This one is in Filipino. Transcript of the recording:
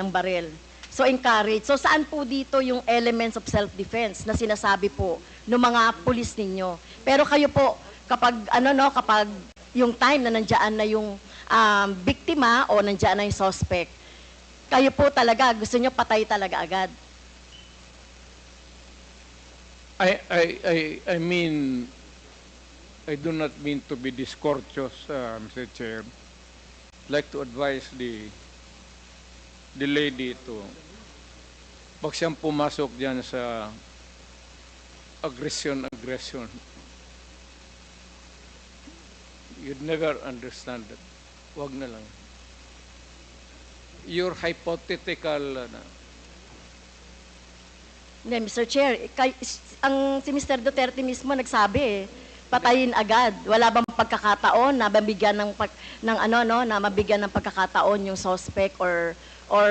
ng baril. So encourage. So saan po dito yung elements of self-defense na sinasabi po ng mga pulis ninyo? Pero kayo po, kapag ano no, kapag yung time na nandiyan na yung um, biktima o nandiyan na yung suspect, kayo po talaga, gusto nyo patay talaga agad. I, I, I, I mean, I do not mean to be discourteous, uh, Mr. Chair. I'd like to advise the, the lady to, pag siyang pumasok diyan sa aggression, aggression, you'd never understand that. Wag na lang. Your hypothetical, ano, Hindi, Mr. Chair, kay, ang si Mr. Duterte mismo nagsabi eh, patayin agad. Wala bang pagkakataon na mabigyan ng pag, ng ano no, na mabigyan ng pagkakataon yung suspect or or